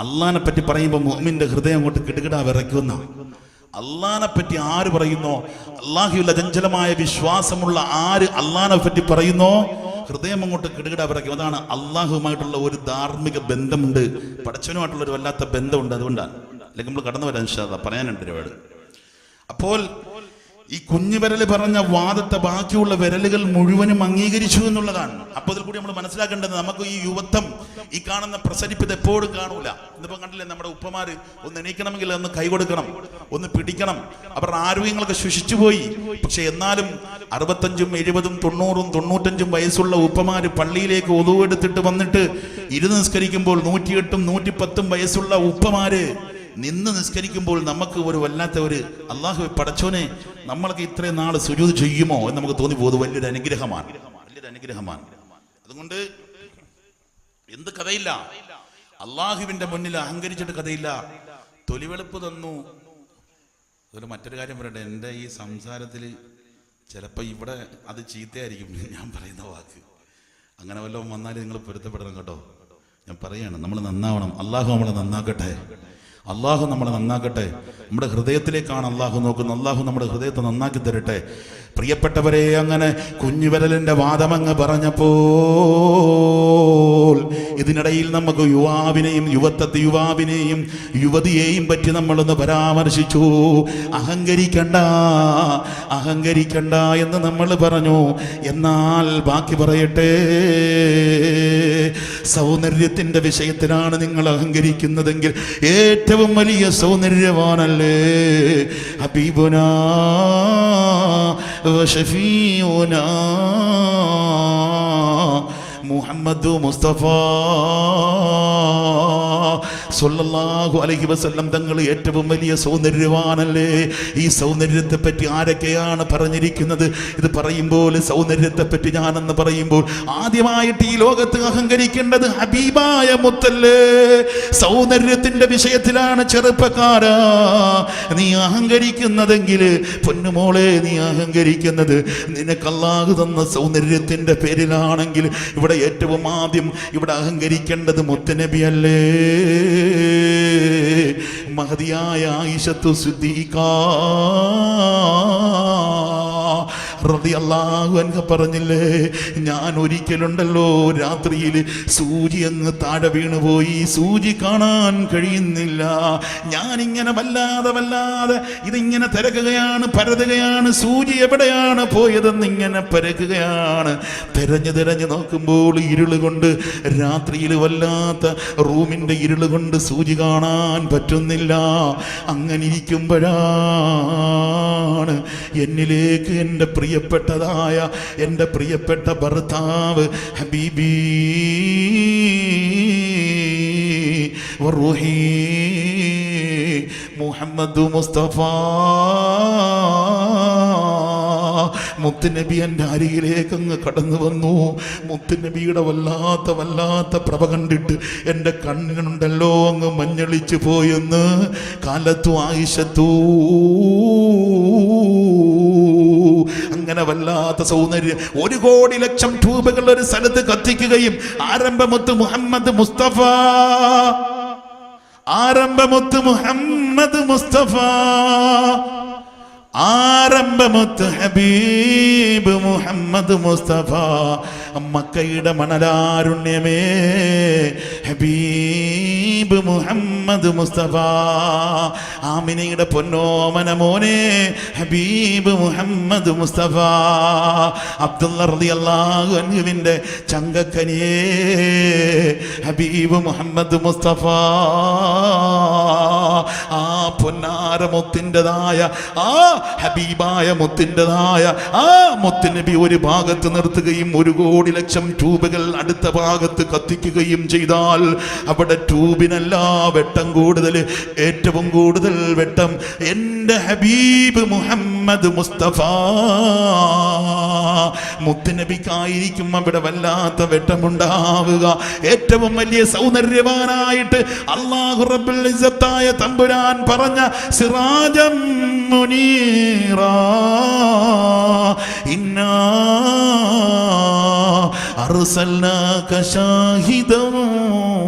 അള്ളാനെ പറ്റി പറയുമ്പോൾ മുഅ്മിന്റെ ഹൃദയം അങ്ങോട്ട് കിടുകിടാ വിറയ്ക്കുന്ന അള്ളഹാനെ പറ്റി ആര് പറയുന്നോ? അള്ളാഹിയുള്ള ചഞ്ചലമായ വിശ്വാസമുള്ള ആര് അള്ളഹാനെ പറ്റി പറയുന്നോ? ഹൃദയം അങ്ങോട്ട് കിടുകിട വിറയ്ക്കും. അതാണ് അള്ളാഹുമായിട്ടുള്ള ഒരു ധാർമ്മിക ബന്ധമുണ്ട്. പടച്ചവനുമായിട്ടുള്ള ഒരു വല്ലാത്ത ബന്ധമുണ്ട്. അതുകൊണ്ടാണ്. അല്ലെങ്കിൽ നമ്മൾ കടന്നു വരാൻ. പറയാനുണ്ട് ഒരുപാട്. അപ്പോൾ ഈ കുഞ്ഞു വിരൽ പറഞ്ഞ വാദത്തെ ബാക്കിയുള്ള വിരലുകൾ മുഴുവനും അംഗീകരിച്ചു എന്നുള്ളതാണ്. അപ്പോൾ അതിൽ കൂടി നമ്മൾ മനസ്സിലാക്കേണ്ടത് നമുക്ക് ഈ യുവത്വം ഈ കാണുന്ന പ്രസരിപ്പത് എപ്പോഴും കാണൂല. ഇന്നിപ്പോ കണ്ടില്ലേ നമ്മുടെ ഉപ്പമാര് ഒന്ന് എണീക്കണമെങ്കിൽ ഒന്ന് കൈ കൊടുക്കണം ഒന്ന് പിടിക്കണം. അവരുടെ ആരോഗ്യങ്ങളൊക്കെ ശുഷിച്ചു പോയി. പക്ഷെ എന്നാലും അറുപത്തഞ്ചും എഴുപതും തൊണ്ണൂറും തൊണ്ണൂറ്റഞ്ചും വയസ്സുള്ള ഉപ്പമാര് പള്ളിയിലേക്ക് ഒതുവെടുത്തിട്ട് വന്നിട്ട് ഇരുന്ന് നിസ്കരിക്കുമ്പോൾ നൂറ്റിയെട്ടും നൂറ്റിപ്പത്തും വയസ്സുള്ള ഉപ്പമാര് നിന്ന് നിസ്കരിക്കുമ്പോൾ നമുക്ക് ഒരു വല്ലാത്ത ഒരു അള്ളാഹു പടച്ചോനെ നമ്മൾക്ക് ഇത്രയും നാൾ സുജൂത് ചെയ്യുമോ എന്ന് നമുക്ക് തോന്നി പോകുന്നത് വലിയൊരു അനുഗ്രഹമാണ്. വലിയൊരു അനുഗ്രഹമാണ്. അതുകൊണ്ട് എന്ത് കഥയില്ല. അള്ളാഹുവിന്റെ മുന്നിൽ അഹങ്കരിച്ചിട്ട് കഥയില്ല. തൊലിവെളുപ്പ് തന്നു. അതുപോലെ മറ്റൊരു കാര്യം പറയട്ടെ എന്റെ ഈ സംസാരത്തിൽ ചിലപ്പോൾ ഇവിടെ അത് ചീത്തയായിരിക്കും ഞാൻ പറയുന്ന വാക്ക്. അങ്ങനെ വല്ലതും വന്നാൽ നിങ്ങൾ പൊരുത്തപ്പെടണം കേട്ടോ. ഞാൻ പറയാണ് നമ്മൾ നന്നാവണം. അള്ളാഹു നമ്മളെ നന്നാക്കട്ടെ. അള്ളാഹു നമ്മളെ നന്നാക്കട്ടെ. നമ്മുടെ ഹൃദയത്തിലേക്കാണ് അള്ളാഹു നോക്കുന്നത്. അള്ളാഹു നമ്മുടെ ഹൃദയത്തെ നന്നാക്കി തരട്ടെ. പ്രിയപ്പെട്ടവരെ അങ്ങനെ കുഞ്ഞുവിരലിന്റെ വാദമങ്ങ് പറഞ്ഞപ്പോൾ ഇതിനിടയിൽ നമുക്ക് യുവാവിനെയും യുവത്വത്തെ യുവാവിനെയും യുവതിയെയും പറ്റി നമ്മളൊന്ന് പരാമർശിച്ചു. അഹങ്കരിക്കണ്ട അഹങ്കരിക്കണ്ട എന്ന് നമ്മൾ പറഞ്ഞു. എന്നാൽ ബാക്കി പറയട്ടെ. സൗന്ദര്യത്തിന്റെ വിഷയത്തിലാണ് നിങ്ങൾ അഹങ്കരിക്കുന്നതെങ്കിൽ ഏറ്റവും വലിയ സൗന്ദര്യവാനല്ലേ? ഹബീബുനാ വശഫീഉനാ മുഹമ്മദ് മുസ്തഫ. സല്ലല്ലാഹു അലഹി വസ്ല്ലം തങ്ങൾ ഏറ്റവും വലിയ സൗന്ദര്യവാനല്ലേ ഈ സൗന്ദര്യത്തെ പറ്റി ആരൊക്കെയാണ് പറഞ്ഞിരിക്കുന്നത്? ഇത് പറയുമ്പോൾ സൗന്ദര്യത്തെ പറ്റി ഞാനെന്ന് പറയുമ്പോൾ ആദ്യമായിട്ട് ഈ ലോകത്ത് അഹങ്കരിക്കേണ്ടത് ഹബീബായ മുത്തല്ലേ? സൗന്ദര്യത്തിന്റെ വിഷയത്തിലാണ് ചെറുപ്പക്കാരാ. നീ അഹങ്കരിക്കുന്നതെങ്കിൽ പൊന്നുമോളെ നീ അഹങ്കരിക്കുന്നത് നിനക്ക് അല്ലാഹു തന്ന സൗന്ദര്യത്തിന്റെ പേരിലാണെങ്കിൽ ഇവിടെ ഏറ്റവും ആദ്യം ഇവിടെ അഹങ്കരിക്കേണ്ടത് മുത്തനബിയല്ലേ? മഹതിയായ ആയിഷത്തു സിദ്ദീഖ റളിയല്ലാഹു അൻഹ പറഞ്ഞില്ലേ ഞാൻ ഒരിക്കലുണ്ടല്ലോ രാത്രിയിൽ സൂചി അങ്ങ് താഴെ വീണുപോയി സൂചി കാണാൻ കഴിയുന്നില്ല. ഞാൻ ഇങ്ങനെ വല്ലാതെ വല്ലാതെ ഇതിങ്ങനെ തിരക്കുകയാണ് പരതുകയാണ് സൂചി എവിടെയാണ് പോയതെന്ന് ഇങ്ങനെ പരക്കുകയാണ്. തിരഞ്ഞു തിരഞ്ഞു നോക്കുമ്പോൾ ഇരുളുകൊണ്ട് രാത്രിയിൽ വല്ലാത്ത റൂമിന്റെ ഇരുളുകൊണ്ട് സൂചി കാണാൻ പറ്റുന്നില്ല. അങ്ങനെ ഇരിക്കുമ്പോഴാണ് എന്നിലേക്ക് എന്റെ പ്രിയപ്പെട്ടതായ എന്റെ പ്രിയപ്പെട്ട ഭർത്താവ് ഹബീബി. മുഹമ്മദ് മുസ്തഫ. മുത്തുനബി എന്റെ അരികിലേക്ക് അങ്ങ് കടന്നു വന്നു. മുത്തുനബിയുടെ വല്ലാത്ത വല്ലാത്ത പ്രഭ കണ്ടിട്ട് എന്റെ കണ്ണിനുണ്ടല്ലോ അങ്ങ് മഞ്ഞളിച്ചു പോയെന്ന്. കാലത്തു ആയിഷത്തു. അങ്ങനെ വല്ലാത്ത സൗന്ദര്യം. ഒരു കോടി ലക്ഷം രൂപകൾ ഒരു സ്ഥലത്ത് കത്തിക്കുകയും ആരംഭമൊത്ത് മുഹമ്മദ് മുസ്തഫ. ആരംഭമൊത്ത് മുഹമ്മദ് മുസ്തഫ. ആരംഭമൊത്ത് ഹബീബ് മുഹമ്മദ് മുസ്തഫ. മക്കയുടെ മണലാരുണ്യമേ ഹബീബ് മുഹമ്മദ് മുസ്തഫ. ആമിനയുടെ പൊന്നോമന മോനെ ഹബീബ് മുഹമ്മദ് മുസ്തഫ. അബ്ദുള്ള അൻഹുവിന്റെ ചങ്കക്കനിയേ ഹബീബ് മുഹമ്മദ് മുസ്തഫ. ആ പൊന്നാര മുത്തിന്റെതായ ആ ഹബീബായ മുത്തിന്റെതായ ആ മുത്തുനബി ഒരു ഭാഗത്ത് നിർത്തുകയും ഒരു കോടി ലക്ഷം ട്യൂബുകൾ അടുത്ത ഭാഗത്ത് കത്തിക്കുകയും ചെയ്താൽ അവിടെ ട്യൂബിനല്ല വെട്ടം കൂടുതൽ ഏറ്റവും കൂടുതൽ വെട്ടം എന്റെ ഹബീബ് മുഹമ്മദ് മുസ്തഫ. മുത്തുനബിക്കായിരിക്കും അവിടെ വല്ലാത്ത വെട്ടമുണ്ടാവുക. ഏറ്റവും വലിയ സൗന്ദര്യവാനായിട്ട് അള്ളാഹു റബ്ബുൽ ഇസ്സത്തായ തമ്പുരാൻ പറഞ്ഞ സിറാജം منيرا. إنا أرسلناك شاهدا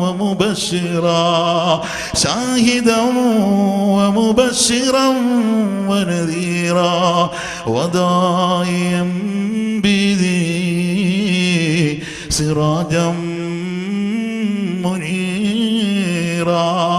ومبشرا. شاهدا ومبشرا ونذيرا. وداعيا بذي سراجا منيرا.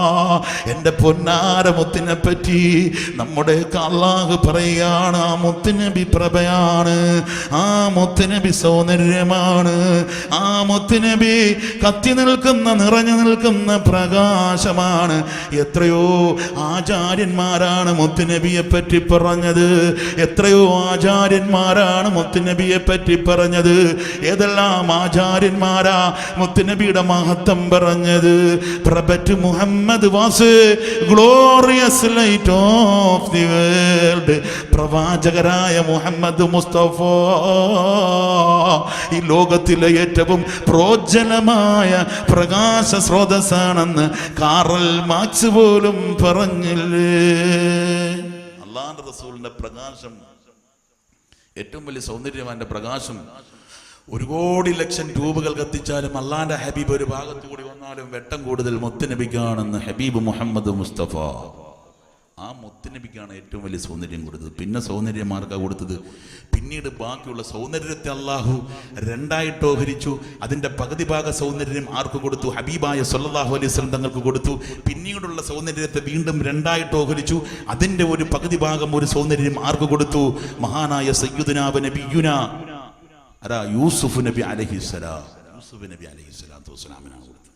എന്റെ പൊന്നാര മുത്തിനെ പറ്റി നമ്മുടെ അള്ളാഹ് പറയാണ് ആ മുത്തുനബി പ്രഭയാണ്. ആ മുത്തുനബി സൗന്ദര്യമാണ്. ആ മുത്തുനബി കത്തി നിൽക്കുന്ന നിറഞ്ഞു നിൽക്കുന്ന പ്രകാശമാണ്. എത്രയോ ആചാര്യന്മാരാണ് മുത്തുനബിയെ പറ്റി പറഞ്ഞത്. എത്രയോ ആചാര്യന്മാരാണ് മുത്തുനബിയെ പറ്റി പറഞ്ഞത്. ഏതെല്ലാം ആചാര്യന്മാരാ മുത്തുനബിയുടെ മഹത്വം പറഞ്ഞത്? Prophet Muhammad was glorious light of the world പ്രവാചകരായ Muhammad Mustafa. ഈ ലോകത്തിലെ ഏറ്റവും പ്രോജ്വലമായ പ്രകാശ സ്രോതസ്സാണെന്ന് കാറൽ മാക്സ് പോലും പറഞ്ഞില്ലേ? അള്ളാന്റെ റസൂലിന്റെ പ്രകാശം ഏറ്റവും വലിയ സൗന്ദര്യമാന്റെ പ്രകാശം ഒരു കോടി ലക്ഷം രൂപകൾ കത്തിച്ചാലും അള്ളാന്റെ ഹബീബ് ഒരു ഭാഗത്തു കൂടി വന്നാലും വെട്ടം കൂടുതൽ മുത്തുനബിക്കാണെന്ന് ഹബീബ് മുഹമ്മദ് മുസ്തഫ. ആ മുത്തുനബിക്കാണ് ഏറ്റവും വലിയ സൗന്ദര്യം കൊടുത്തത്. പിന്നെ സൗന്ദര്യമാർക്കാണ് കൊടുത്തത്? പിന്നീട് ബാക്കിയുള്ള സൗന്ദര്യത്തെ അള്ളാഹു രണ്ടായിട്ട് ഓഹരിച്ചു അതിന്റെ പകുതി ഭാഗ സൗന്ദര്യം ആർക്ക് കൊടുത്തു? ഹബീബായ സല്ലല്ലാഹു അലൈഹി തങ്ങൾക്ക് കൊടുത്തു. പിന്നീടുള്ള സൗന്ദര്യത്തെ വീണ്ടും രണ്ടായിട്ട് ഓഹരിച്ചു അതിന്റെ ഒരു പകുതി ഭാഗം ഒരു സൗന്ദര്യം ആർക്ക് കൊടുത്തു? മഹാനായ സയ്യുദനാബ് നബിയുന. അതാ യൂസുഫ് നബി അലഹിസ്സലാം യൂസുഫ് നബി അലഹി സ്വലാത്തു വസ്സലാമിനാണ് കൊടുത്തത്.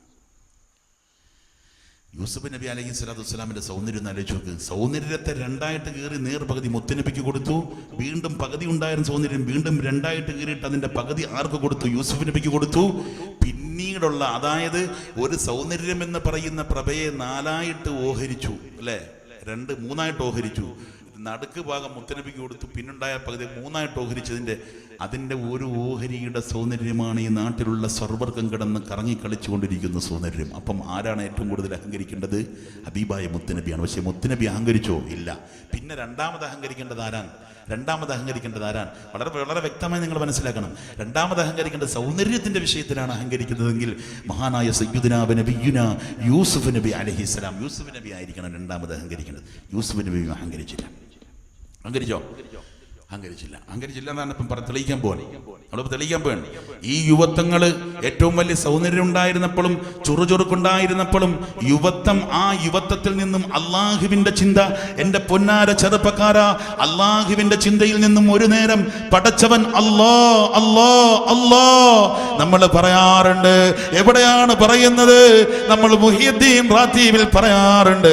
യൂസുഫ് നബി അലഹി സ്വലാത്തു വസ്സലാമിന്റെ സൗന്ദര്യം ആലോചിച്ച് നോക്ക്. സൗന്ദര്യത്തെ രണ്ടായിട്ട് കീറി നേർ പകുതി മുത്തനബിക്ക് കൊടുത്തു. വീണ്ടും പകുതി ഉണ്ടായിരുന്ന സൗന്ദര്യം വീണ്ടും രണ്ടായിട്ട് കീറിയിട്ട് അതിന്റെ പകുതി ആർക്ക് കൊടുത്തു? യൂസുഫ് നബിക്ക് കൊടുത്തു. പിന്നീടുള്ള അതായത് ഒരു സൗന്ദര്യം എന്ന് പറയുന്ന പ്രഭയെ നാലായിട്ട് ഓഹരിച്ചു. അല്ലേ? രണ്ട് മൂന്നായിട്ട് ഓഹരിച്ചു. നടുക്ക് ഭാഗം മുത്തനബിക്ക് കൊടുത്തു. പിന്നുണ്ടായ പകുതി മൂന്നായിട്ട് ഓഹരിച്ചതിന്റെ അതിന്റെ ഒരു ഓഹരിയുടെ സൗന്ദര്യമാണ് ഈ നാട്ടിലുള്ള സ്വർവർഗം കിടന്ന് കറങ്ങി കളിച്ചുകൊണ്ടിരിക്കുന്ന സൗന്ദര്യം. അപ്പം ആരാണ് ഏറ്റവും കൂടുതൽ അഹങ്കരിക്കേണ്ടത്? ഹബീബായ മുത്തനബിയാണ്. പക്ഷേ മുത്തനബി അഹങ്കരിച്ചോ? ഇല്ല. പിന്നെ രണ്ടാമത് അഹങ്കരിക്കേണ്ടത് ആരാണ്? രണ്ടാമത് അഹങ്കരിക്കേണ്ടത് ആരാണ്? വളരെ വളരെ വ്യക്തമായി നിങ്ങൾ മനസ്സിലാക്കണം. രണ്ടാമത് അഹങ്കരിക്കേണ്ട സൗന്ദര്യത്തിന്റെ വിഷയത്തിലാണ് അഹങ്കരിക്കുന്നതെങ്കിൽ മഹാനായ സയ്യുദ്നാബ് നബിയുന യൂസുഫ് നബി അലഹിസ്സലാം യൂസുഫ് നബി ആയിരിക്കണം രണ്ടാമത് അഹങ്കരിക്കേണ്ടത്. യൂസുഫ് നബി അഹങ്കരിച്ചില്ല. അഹങ്കരിച്ചോ? അങ്കരിച്ചില്ല അങ്കരിച്ചില്ല എന്നാണ് ഇപ്പം തെളിയിക്കാൻ പോവാണ്. നമ്മളിപ്പോൾ തെളിയിക്കാൻ പോകണം ഈ യുവത്വങ്ങൾ ഏറ്റവും വലിയ സൗന്ദര്യം ഉണ്ടായിരുന്നപ്പോഴും ചുറുചുറുക്കുണ്ടായിരുന്നപ്പോഴും യുവത്വം ആ യുവത്വത്തിൽ നിന്നും അള്ളാഹുവിന്റെ ചിന്ത എന്റെ പൊന്നാര ചെറുപ്പക്കാര അള്ളാഹുവിന്റെ ചിന്തയിൽ നിന്നും ഒരു നേരം പടച്ചവൻ അല്ലോ അല്ലോ അല്ലോ നമ്മൾ പറയാറുണ്ട്. എവിടെയാണ് പറയുന്നത്? നമ്മൾ മുഹിയുദ്ദീൻ റാത്തീബിൽ പറയാറുണ്ട്.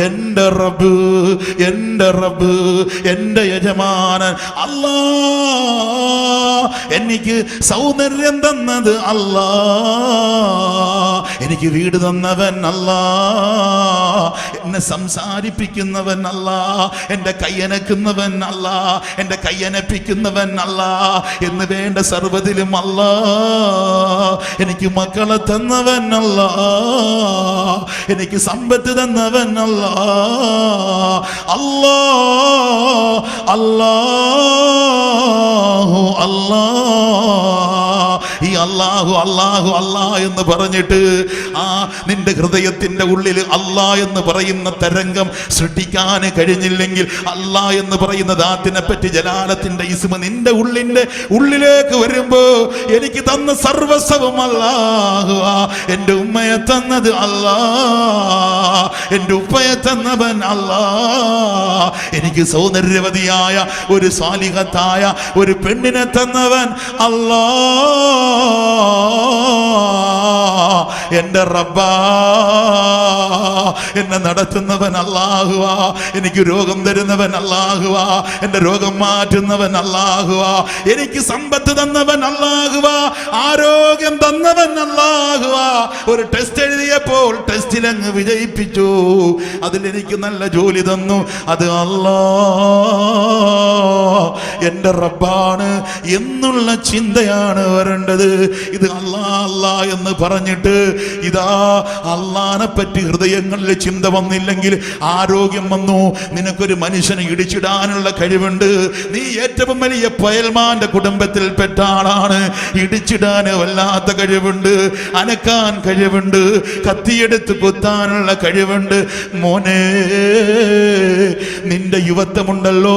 എന്റെ റബ്ബ് എന്റെ റബ്ബ് എന്റെ യജമാനൻ അല്ലാ. എനിക്ക് സൗന്ദര്യം തന്നത് അല്ലാ. എനിക്ക് വീട് തന്നവൻ അല്ലാ. എന്നെ സംസാരിപ്പിക്കുന്നവൻ അല്ല. എന്റെ കയ്യനക്കുന്നവൻ അല്ല. എന്റെ കയ്യനപ്പിക്കുന്നവൻ അല്ല. എന്ന് വേണ്ട സർവതിലും അല്ല. എനിക്ക് മക്കളെ തന്നവൻ അല്ല. എനിക്ക് സമ്പത്ത് തന്നവൻ അല്ല. അല്ലാ അല്ലാഹു അല്ലാ ഈ അല്ലാഹു അല്ലാഹു അല്ലാ എന്ന് പറഞ്ഞിട്ട് ആ നിന്റെ ഹൃദയത്തിന്റെ ഉള്ളിൽ അല്ലാ എന്ന് പറയുന്ന തരംഗം സൃഷ്ടിക്കാൻ കഴിഞ്ഞില്ലെങ്കിൽ അല്ലാ എന്ന് പറയുന്ന ദാത്തിനെ പറ്റി ജലാലത്തിന്റെ ഇസ്മ നിന്റെ ഉള്ളിന്റെ ഉള്ളിലേക്ക് വരുമ്പോ എനിക്ക് തന്ന സർവസ്വവും അല്ലാഹു എന്റെ ഉമ്മയെ തന്നത് അല്ലാ എന്റെ ഉപ്പയെ തന്നവൻ അല്ലാ. എനിക്ക് സൗന്ദര്യവതിയായ ഒരു സാലിഹത്തായ ഒരു പെണ്ണിനെ തന്നവൻ അല്ലാ. എന്റെ റബ്ബാ എന്നെ നടത്തുന്നവൻ അല്ലാഹുവാ എനിക്ക് രോഗം തരുന്നവൻ അല്ലാഹുവാ എന്റെ രോഗം മാറ്റുന്നവൻ അല്ലാഹുവാ എനിക്ക് സമ്പത്ത് തന്നവൻ അല്ലാഹുവാ ആരോഗ്യം തന്നവൻ അല്ലാഹുവാ. ഒരു ടെസ്റ്റ് എഴുതിയപ്പോൾ ടെസ്റ്റിൽ അങ്ങ് വിജയിപ്പിച്ചു. അതിൽ എനിക്ക് നല്ല ജോലി തന്നു. അത് അല്ലാ എന്റെ റബ്ബാണ് എന്നുള്ള ചിന്തയാണ് വരേണ്ടത്. ഇത് അല്ലാ അല്ലാ എന്ന് പറഞ്ഞിട്ട് ഇതാ അള്ളാനെ പറ്റി ഹൃദയങ്ങളിൽ ചിന്ത വന്നില്ലെങ്കിൽ ആരോഗ്യം വന്നു. നിനക്കൊരു മനുഷ്യനെ ഇടിച്ചിടാനുള്ള കഴിവുണ്ട്. നീ ഏറ്റവും വലിയ പയൽമാന്റെ കുടുംബത്തിൽ പെട്ട ആളാണ്. ഇടിച്ചിടാൻ വല്ലാത്ത കഴിവുണ്ട്. അനക്കാൻ കഴിവുണ്ട്. കത്തിയെടുത്ത് കുത്താനുള്ള കഴിവുണ്ട്. മോനെ നിന്റെ യുവത്വമുണ്ടല്ലോ.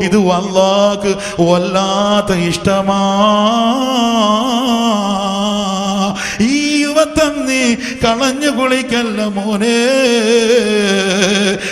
ഇത് വല്ലാക്ക് വല്ലാത്ത ഇഷ്ടമാ. ഈ യുവത്വം നീ കളഞ്ഞു കുളിക്കല്ല മോനെ.